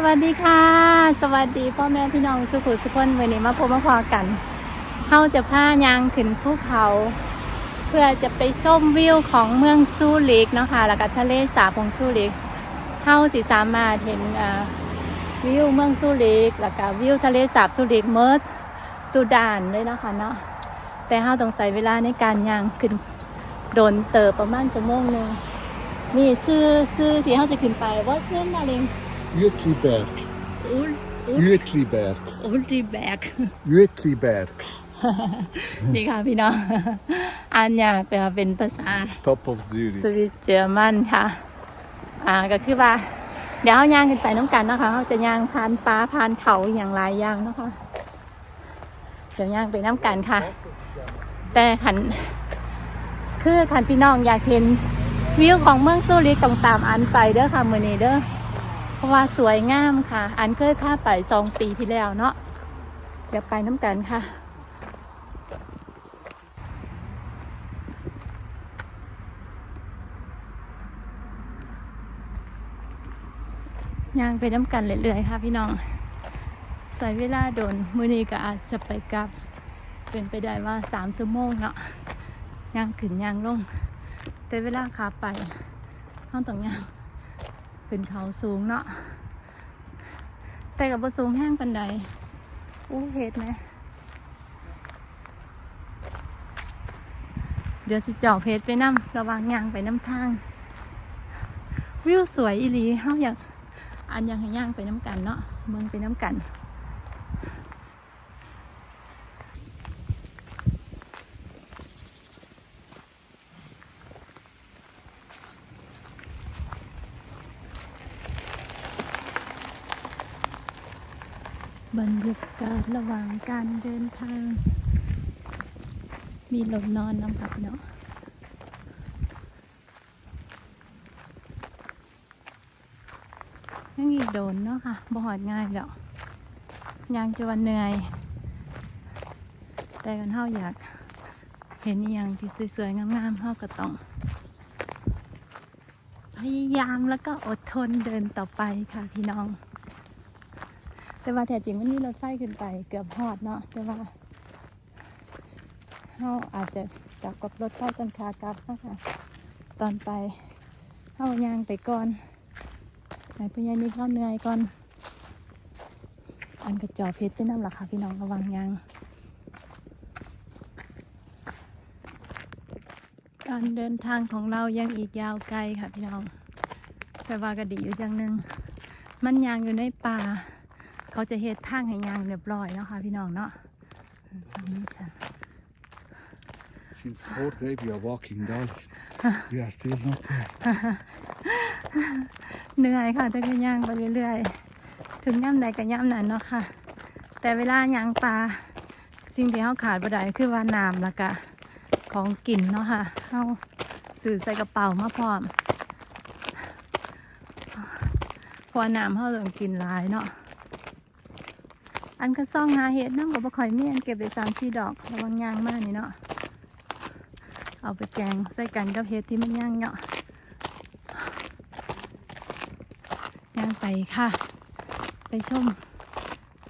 สวัสดีค่ะ สวัสดีพ่อแม่พี่น้องสุขุสุขคนวันนี้มาพบมาพอกันเฮาจะพายางขึ้นภูเขา เพื่อจะไปชมวิวของเมืองซูริกเนาะค่ะแล้วก็ทะเลสาบของซูริกเฮาสิสามารถเห็นวิวเมืองซูริกแล้วก็วิวทะเลสาบซูริกเมิร์ดซูดานเลยเนาะคะเนาะแต่เฮาต้องใช้เวลาในการยางขึ้นโดนเติบประมาณชั่วโมงหนึ่งนี่ซื้อซื้อที่เฮาจะขึ้นไปว่าเพื่อนมาเลง Jutliberg. อุลอุล Jutliberg. อุลรีแบก Jutliberg. นี่ค่ะพี่น้อง อ่านยากแต่ว่าเป็นภาษา Top of ส Zurich. วิตเจอร์มันค่ะ อ่าก็คือว่า เดี๋ยวเขาย่างขึ้นไปน้ำกันนะคะเขาจะย่างผ่านป่าผ่านเขาอย่างหลายอย่างเนาะคะเดี๋ยวย่างไปน้ำกันค่ะ แต่ขันคือขันพี่น้องอยากเห็นวิวของเมืองซูริกต้องตามอันไปเด้อค่ะมือนี้เด้อ เพราะว่าสวยงามค่ะ อันเคยพาไปสองปีที่แล้วเนาะเดี๋ยวไปน้ำกันค่ะย่างไปน้ำกันเรื่อยๆค่ะพี่น้องใส่เวลาโดนมือนี้ก็อาจจะไปกลับ เป็นไปได้ว่าสามชั่วโมงเนาะย่างขึ้นย่างลง แต่เวลาขาไปห้องต้องย่าง ขึ้นเขาสูงเนาะแต่กับประสูงแห้งปันใดอู้เห็ดไหมเดี๋ยวสิจ่อเพชรไปน้ำระวังยางไปน้ำทาง วิวสวยอีหลีเฮาอยากอันยังให้ย่างไปน้ำกันเนาะเมืองไปน้ำกัน บรรยากาศ ระหว่างการเดินทาง มีหลบนอนนำครับเนาะยังอีกโดนเนาะค่ะบ่หอดง่ายดอกยังจะวันเหนื่อย แต่กันเฮาอยาก เห็นอย่างที่สวยๆ งามๆเฮาก็ต้อง พยายามแล้วก็อดทนเดินต่อไปค่ะพี่น้อง แต่ว่าแท้จริงมันมีรถไฟขึ้นไปเกือบฮอดเนาะแต่ว่าเฮาอาจจะกลับกับรถไฟตอนขากลับนะคะตอนไปเฮายางไปก่อนให้พญานิดเราเหนื่อยก่อน อันกระจอกเพชรไปน้ำหลักค่ะพี่น้องระวังยางการเดินทางของเรายังอีกยาวไกลค่ะพี่น้อง แต่ว่าก็ดีอยู่จังหนึ่งมันยางอยู่ในป่า เขาจะเฮ็ดทางให้ยางเรียบร้อยเนาะค่ะพี่น้องเนาะทางนี้ฉัน Since four days we are walking down. We are still not there. เหนื่อยค่ะแต่ก็ย่างไปเรื่อยๆ ถึงย่ำใดก็ย่ำนั้นเนาะค่ะ แต่เวลาย่างปลาสิ่งที่เขาขาดบ่ได้คือว่าน้ำแล้วก็ของกินเนาะค่ะเขาสื่อใส่กระเป๋ามาพร้อมเพราะว่าน้ำเขาต้องกินหลายเนาะ อันก็ซ่องหาเห็ดน้ำกับบ่ค่อยมีอันเก็บไปสามสี่ดอกระวังย่างมากนี่เนาะเอาไปแกงใส่กันกับเห็ดที่มันย่างเนาะย่างไปค่ะ ไปชม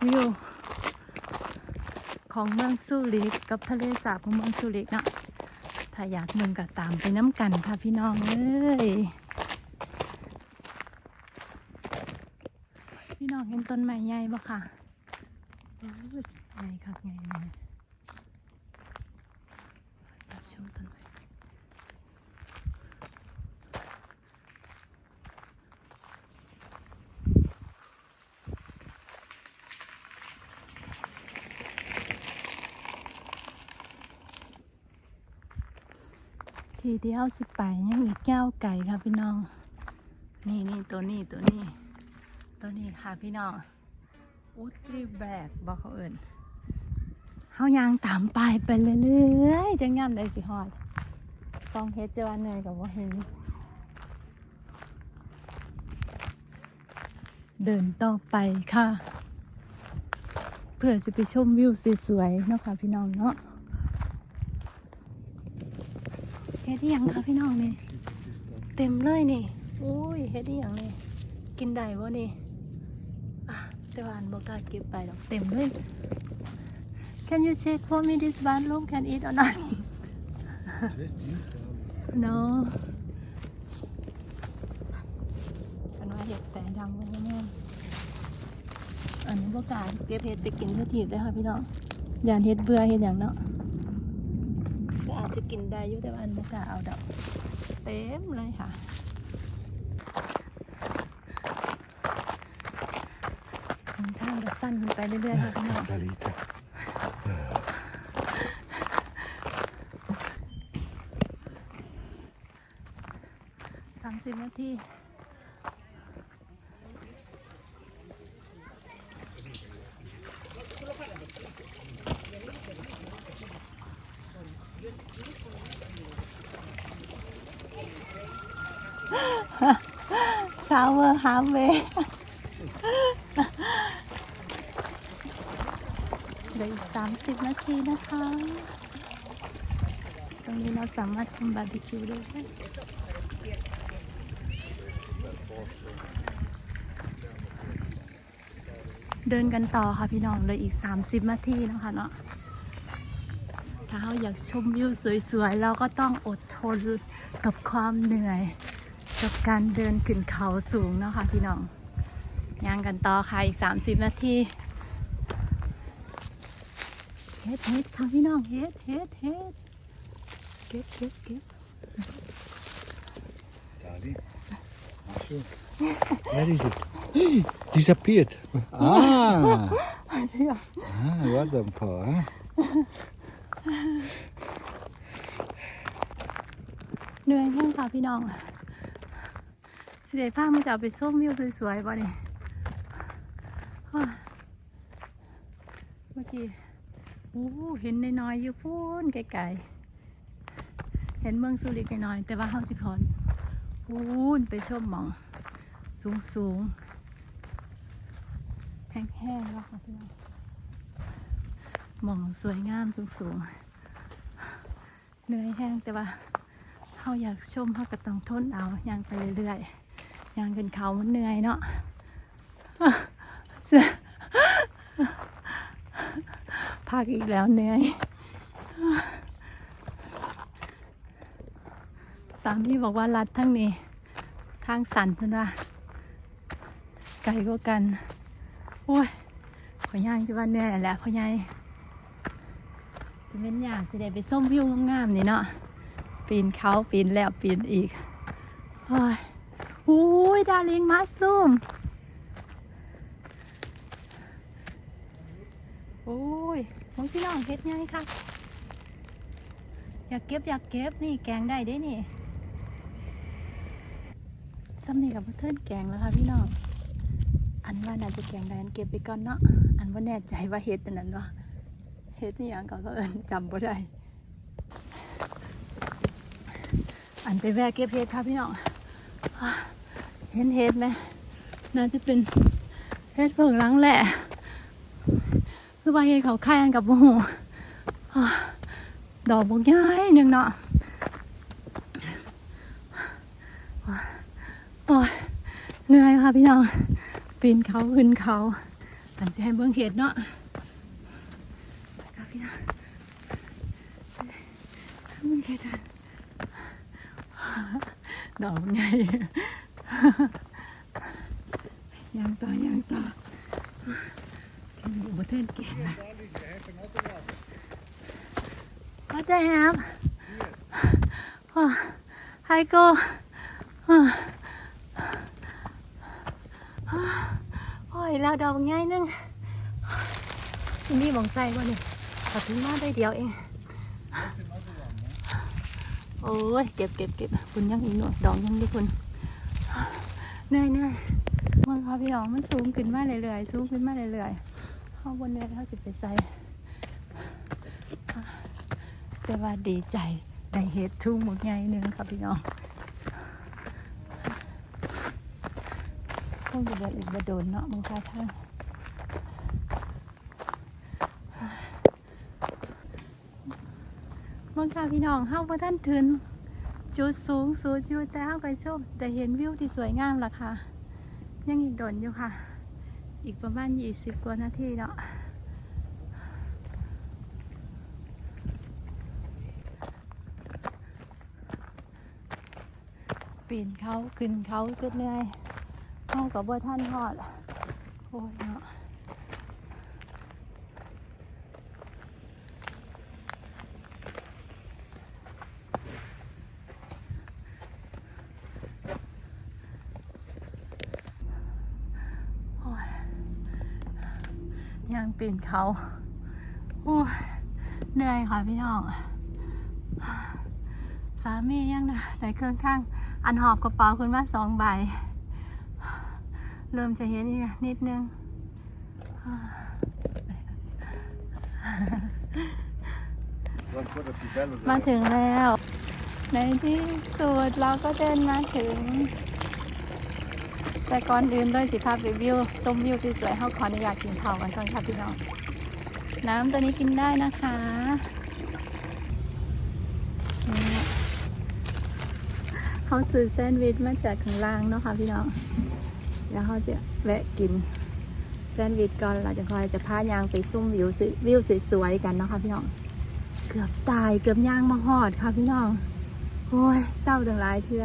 วิวของเมืองซูริกกับทะเลสาบของเมืองซูริกเนาะถ้าอยากมึงก็ตามไปน้ำกันค่ะพี่น้องเอ้ยพี่น้องเห็นต้นไม้ใหญ่ปะค่ะ โอ้ยใหญ่คักใหญ่แน่มาชมต้นไม้ทีที่เอาสิไปยังอีกแก้วไก่ค่ะพี่น้อง นี่นี่ตัวนี้ตัวนี้ ตัวนี้ค่ะพี่น้อง อุตรีแบกบอกเขาเอิญเฮายางตามไปไปเรื่อยๆจะงามได้สิฮอดซองเฮดเจอเนยกับว่าเห็นเดินต่อไปค่ะ เพื่อจะไปชมวิวสวยๆนะคะพี่น้องเนาะเฮ็ดอีหยังคะพี่น้องนี่เต็มเลยนี่อุ้ยเฮ็ดอีหยังนี่กินได้บ่นี่ แต่ว่าอันบอกกล้าเก็บไปหรอกเต็มเลย Can you check for me this bathroom can eat or not No ฉันว่าเห็ดแต่ดำเลยแม่อันนี้บอกกล้าเก็บเห็ดไปกินเพื่อทีบได้ค่ะพี่น้องอย่าเห็ดเบื่อเห็ดอย่างเนาะอาจจะกินได้อยู่แต่ว่าอันบอกกล้าเอาดอกเต็มเลยค่ะ ทางก็สั้นขึ้นไปเรื่อยๆค่ะพี่น้อง Salita. สามสิบนาทีชาวเวอร์ฮาร์เวย์ เหลืออีกสามสิบนาทีนะคะ ตรงนี้เราสามารถทำบาร์บีคิวได้เดินกันต่อค่ะพี่น้องเลยอีก 30 นาทีนะคะเนาะ ถ้าเราอยากชมวิวสวยๆ เราก็ต้องอดทนกับความเหนื่อย กับการเดินขึ้นเขาสูงเนาะค่ะพี่น้องย่างกันต่อค่ะอีก 30 นาที ฮ็ดเฮ็ดค่ะพี่น้องเฮ็ดเฮ็ดเฮ็ดเก็บเก็บเก็บ Darling. Ach so. Where is it? Disappeared. Ah. ah, well done, Paul. Huh? เหนื่อยแห้งค่ะพี่น้องสิเดฟ้ามันจะเอาไปส้มวิวสวยๆป่ะนี่อ้าวเมื่อกี้โอ้เห็นน้อยๆอยู่พูนไกลๆเห็นเมืองสุริกน้อย แต่ว่าเฮาจิคอนพูนไปชมหมอง สูงสูงๆแห้งๆแล้วค่ะพี่น้องหมองสวยงามสูงสูงๆเหนื่อยแห้งแต่ว่าเขาอยากชมเขาก็ต้องทนเอาย่างไปเรื่อยๆย่างขึ้นเขามันเหนื่อยเนาะ พักอีกแล้วเหนื่อยสามีบอกว่ารัดทั้งนี้ทางสันเพื่อนว่าไกลก็กัน โอ้ยขอย่างจะว่าเหนื่อยแหละขอยายจะเป็นอย่างสิได้ไปส้มวิวงามๆนี่เนาะปีนเขาปีนแล้วปีนอีกโอ้ยโอ้ยดาริงมัสลูมโอ้ย มองพี่น้องเฮ็ดไงค่ะอยากเก็บอยากเก็บนี่แกงได้เด้นี่ซ้ำนี่กับเทินแกงแล้วค่ะพี่น้อง อันว่าน่าจะแกงได้อันเก็บไปก่อนเนาะ อันว่าแน่ใจว่าเฮ็ดอันนั้นวะเฮ็ดนี่ยังก็เอินจำบ่ได้ อันไปแวะเก็บเห็ดค่ะพี่น้อง เห็นเห็ดไหมน่าจะเป็นเห็ดเผิงหลังแหละ คือว่าเห็ดเขาค่ายอันกับโมโหดอกบกย้ายหนึ่งเนาะโอ้ยเหนื่อยค่ะพี่น้องปีนเขาขึ้นเขาอันจะให้เบื้องเห็ดเนาะไปค่ะพี่น้องเบื้องเห็ดอันดอกไงยังต่อยังต่อ กินอยู่บนเทินเก่งนะ What the hell oh, Hi go oh, โอ้ยแล้วดอกง่ายนึงที่นี่มองใจว่านี่ตัดถึงมาได้เดียวเองโอ้ยเก็บเก็บเก็บคุณยังอีกหน่อยดอกยังอยู่คุณเหนื่อยเหนื่อยมันค่ะพี่น้องมันสูงขึ้นมาเรื่อยๆสูงขึ้นมาเรื่อยๆ ห้องบนเรือเขาสิไปใส่แต่ว่าดีใจได้เห็ดทุ่งหมดไงหนึ่งค่ะพี่น้องคงจะเดินอีกบโดนเนาะมึงค่ะท่านมึงค่ะพี่น้องเฮาบ่ท่านถึงจุดสูงสุดอยู่แต่เอาไปชมแต่เห็นวิวที่สวยงามล่ะค่ะ ยังอีกโดนอยู่ค่ะ อีกประมาณยี่สิบกว่านาทีเนาะปีนเขาขึ้นเขาสุดเหนื่อยเข้ากับบ่ท่านทอด โอ้ยเนาะโอ้ยยัง ปีนเขาโอ้ยเหนื่อยค่ะพี่น้อง สามียังนะในเครื่องข้าง อันหอบกระเป๋าขึ้นมาสองใบ เริ่มจะเห็นอีกนิดนึง มาถึงแล้ว ในที่สุดเราก็เดินมาถึง แต่ก่อนอื่นด้วยสิภาพรีวิวชมวิวสวยๆเขาขออนุญาตกินข้าวกันก่อนค่ะพี่น้อง น้ำตัวนี้กินได้นะคะเขาซื้อแซนด์วิชมาจากข้างล่างเนาะค่ะพี่น้อง แล้วเขาจะแวะกินแซนด์วิชก่อนเราจะคอยจะพายางไปชุ่มวิวสวิวสวยๆกันเนาะค่ะพี่น้อง เกือบตายเกือบย่างมาหอดค่ะพี่น้อง โอ้ยเศร้าจังหลายเทือ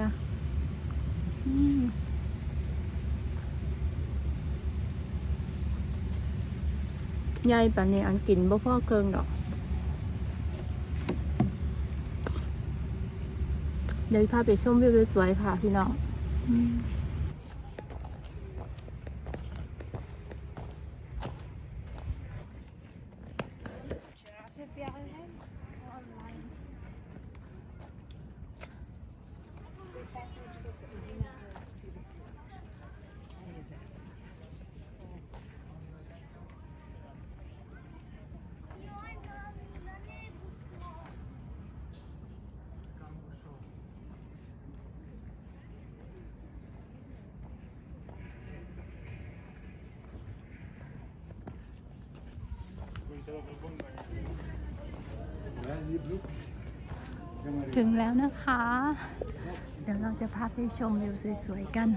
อืม ใหญ่ปานนี้อันกินบ่พ่อเคิงดอกเดี๋ยวพาไปชมวิวสวยๆค่ะพี่น้อง ถึงแล้วนะคะ เดี๋ยวเราจะพาไปชมวิวสวยๆกัน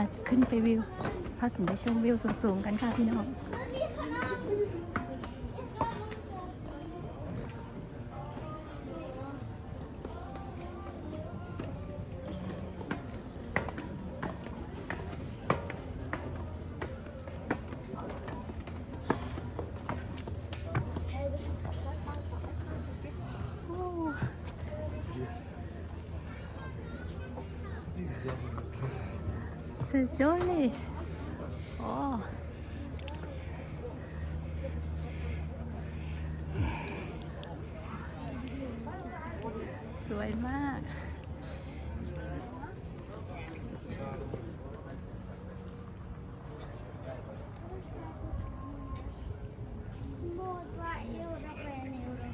พาขึ้นไปวิวพาถึงไปชมวิวสูงๆกันค่ะพี่น้อง C'est joli. Oh. สวยมาก Små 2 euro på en euro.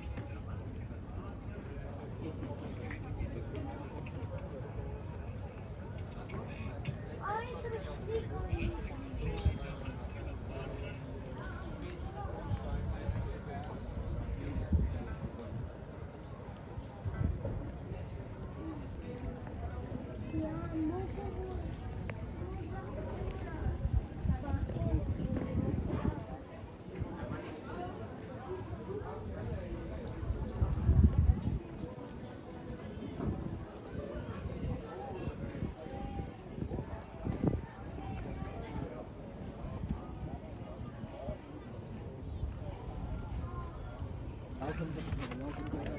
Oj, så snygg Ja, mormor. เ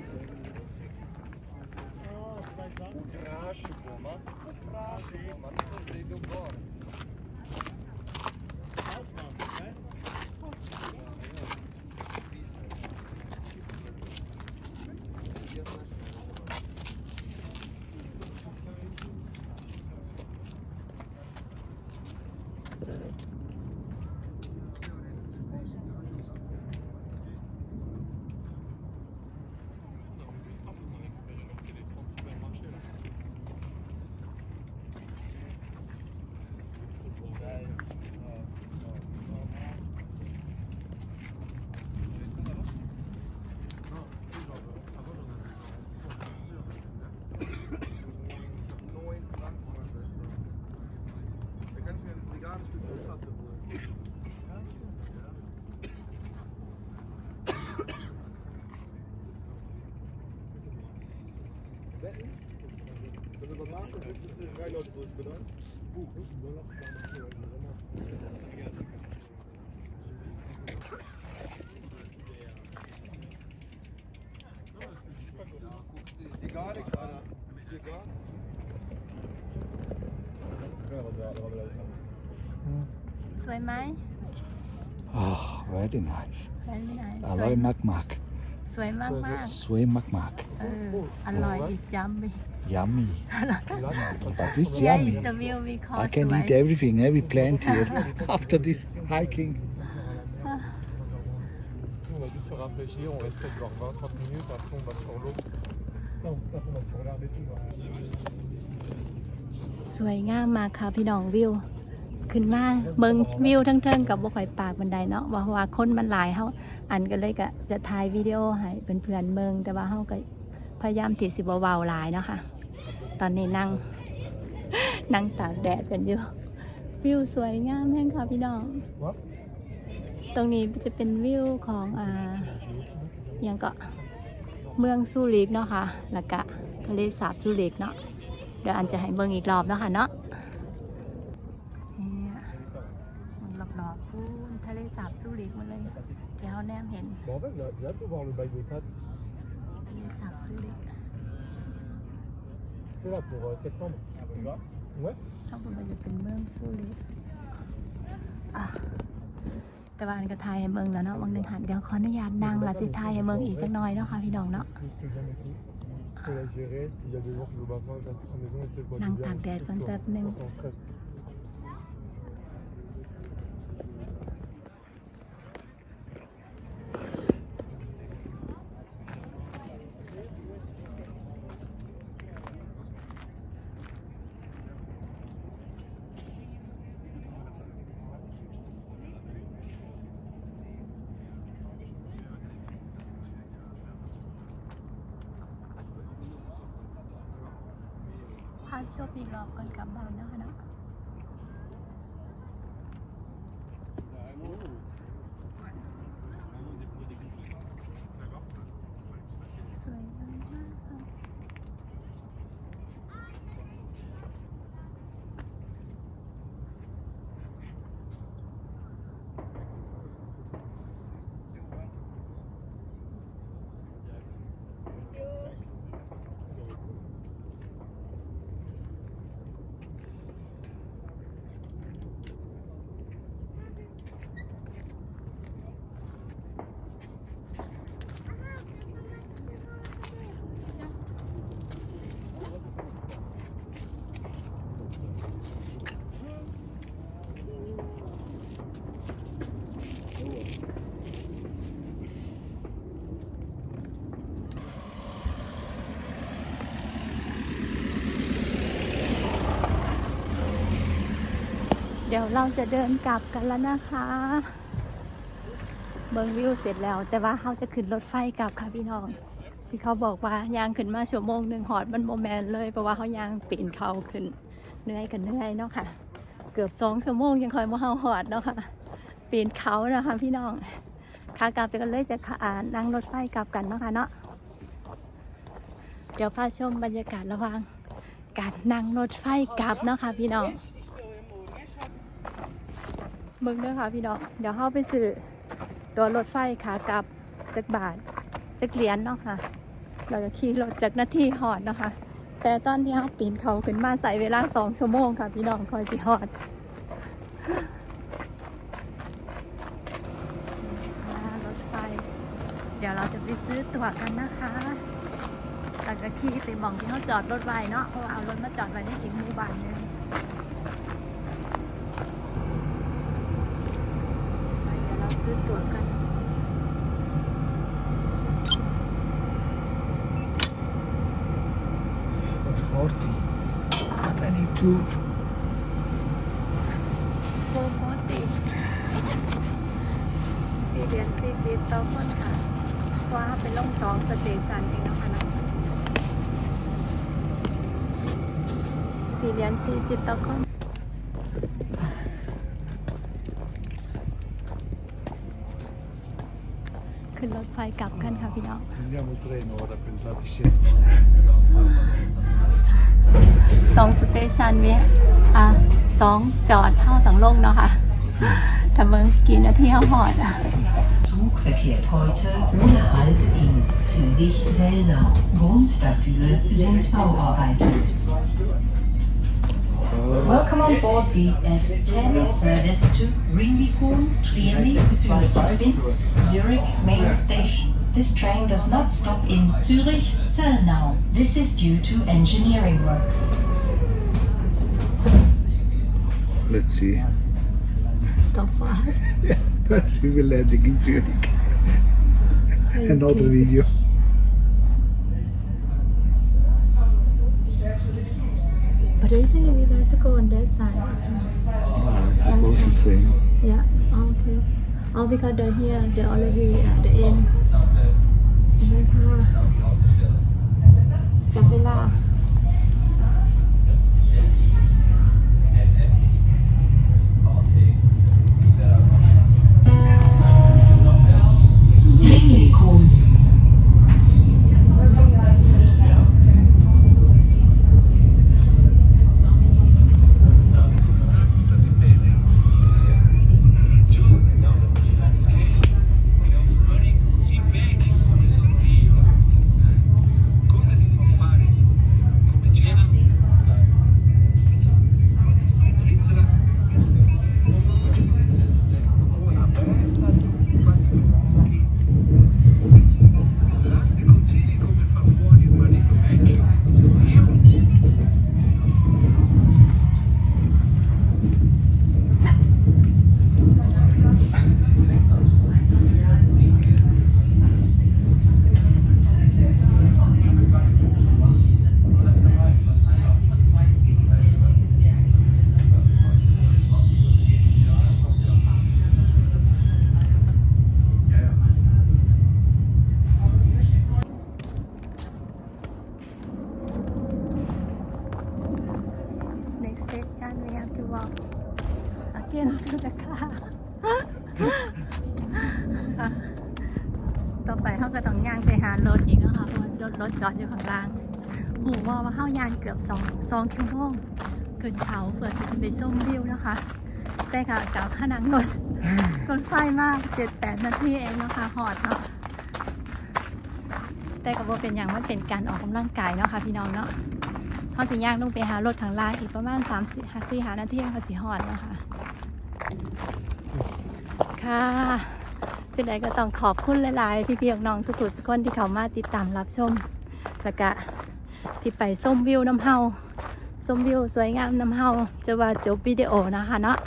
สวยไหม Oh, very nice. สวยไหมอ สร่วอยยมากมากสวยมากมากๆสวยมากมากๆเอออร่อย is yummy ๆ Yummy. But it's here yummy. is the view we call I can สวย eat everything, every plant here after this hiking. On va juste se rafraîchir, on reste peut-être genre 20-30 minutes, après on va sur l'eau. Putain, on se tape, on va sur l'herbe et tout. là. สวยงามมากค่ะพี่น้องวิว ขึ้นมาเบิงวิวทั้งเทิงกับบ่ค่อยปากบันไดเนาะว่าว่าคนมันหลายเฮา อันก็เลยก็จะถ่ายวิดีโอให้เพื่อนๆเมืองแต่ว่าเฮาก็พยายามที่สิบ่เว้าหลายเนาะค่ะ ตอนนี้นั่ง นั่งตากแดดกันอยู่ วิวสวยงามแม่งค่ะพี่น้อง ตรงนี้จะเป็นวิวของอ่าอหยังก็เมืองซูริกเนาะค่ะ แล้วก็ทะเลสาบซูริกเนาะ เดี๋ยวอันจะให้เบิ่งอีกรอบเนาะค่ะเนาะนี่มันรอบๆพูนทะเลสาบซูริกหมันเลย เดี๋ยวแนมเห็น Bon, en fait, j'ai j'ai hâte de voir le bail des pattes. ทะเลสาบซูริก C'est là pour euh, septembre. Ouais. ข้างบนมันจะเป็นเมืองซูริกอะแต่ว่าอันก็ทายให้เบิ่งแล้วเนาะบางหนึ่งหันเดี๋ยวขออนุญาตนั่งและสิทายให้เบิ่งอีกจักหน่อยเนาะค่ะพี่น้องเนาะ Tout ce que j'aime et tout. Faut la gérer. S'il y a des jours que je vais pas, j'habite à la maison et tu sais, je bois Nang du bière, tag je dad sais, kon tu vois, pep ning. Sans stress. พาชมอีกรอบก่อนกลับบ้านนะคะเนาะสวยงามมากค่ะ เดี๋ ยวเราจะเดินกลับกันแล้วนะคะ เบิงวิวเสร็จแล้ว แต่ว่าเขาจะขึ้นรถไฟกลับค่ะพี่น้อง ที่เขาบอกว่ายางขึ้นมาชั่วโมงหนึ่งหอดมันโมแมนเลยเพราะว่าเขายางปีนเขาขึ้นเหนื่อยกันเหนื่อยเนาะค่ะ เกือบสองชั่วโมงยังคอยมาเฮาหอดเนาะค่ะปีนเขานะคะพี่น้องขากลับจะกันเลยจะขานั่งรถไฟกลับกันเนาะค่ะเนาะเดี๋ยวพาชมบรรยากาศระหว่างการนั่งรถไฟกลับเนาะค่ะพี่น้อง มึงเด้อค่ะพี่น้องเดี๋ยวเข้าไปซื้อตัวรถไฟขากลับจักบาทจักเหรียญเนาะค่ะ เราจะขี่รถจากหน้าที่หอดเนาะค่ะ แต่ตอนที่เราปีนเขาขึ้นมาใส่เวลาสองชั่วโมงค่ะพี่น้องคอยสิฮอดรถไฟ เดี๋ยวเราจะไปซื้อตั๋วกันนะคะแต่ก็ขี่ไปมองที่เขาจอดรถไว้เนาะเพราะว่าเอารถมาจอดไว้ในอีกหมู่บ้านนึงไปเดี๋ ยวเราซื้อตั๋วกัน Forty. But I need two. โฟโฟติสี่เหรียญสี่สิบต่อคนค่ะเพราะว่าเป็นลงสองสเตชันเองเนาะคะเนาะสี่เหรียญสี่สิบต่อคน ขึ้นรถ ไฟกลับกันค่ะพี่น้อง Prendiamo il treno ora, pensate siete. สองสเตชันเวียอะสองจอดเท่าต่างลงเนาะค่ะถ้าเบิ่งกี่นาทีเท่าหอดอะ Zug verkehrt heute ohne Halt in Zürich-Sellnau. Grund dafür sind Bauarbeiten. Welcome on board the S10 service to Ringlikon, Trieri, Zürich Zurich Main Station. This train does not stop in Zürich, Sellnau. This is due to engineering works. Let's see. stop for us we will uh, landing in Zurich. Another video. but I think we have to go on that side No, they're both the same. yeah oh, okay oh because they're here they're already at the end นี่ค่ะจับเวลา ขนังรถรถไฟมากเจ็ดแปดนาทีเองเนาะคะหอดเนาะแต่ก็บ่เป็นอย่างมันเป็นการออกกำลังกายเนาะค่ะพี่น้องเนาะเขาสิย่างลงไปหารถข้างล่างอีกประมาณ3 4 4หานาทีเขาสิฮอดแล้วค่ะค่ะจังใดก็ต้องขอบคุณหลายๆ พี่ๆน้องสุขุสุคนที่เขามาติดตามรับชมแล้วก็ที่ไปส้มวิวน้ำเฮาส้มวิวสวยงามน้ำเฮาจะว่าจบวิดีโอนะคะเนาะ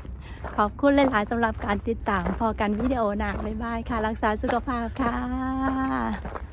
ขอบคุณหลายๆสำหรับการติดตามพอกันวิดีโอหนักบ๊ายบายค่ะ รักษาสุขภาพค่ะ